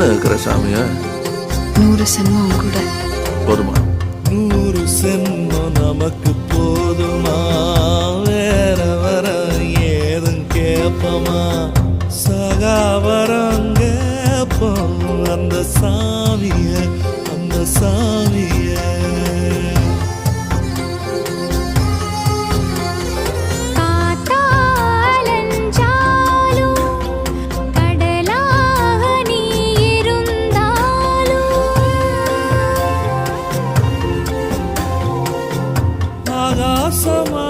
என்ன இருக்கிற சாமியா? நூறு சென்மம் கூட. போதுமா? நூறு சென்மம் நமக்கு போதுமா? வேற வர ஏதும் கேப்பமா சகாவரம் கேப்போம் அந்த சாமிய. ஆகாசமா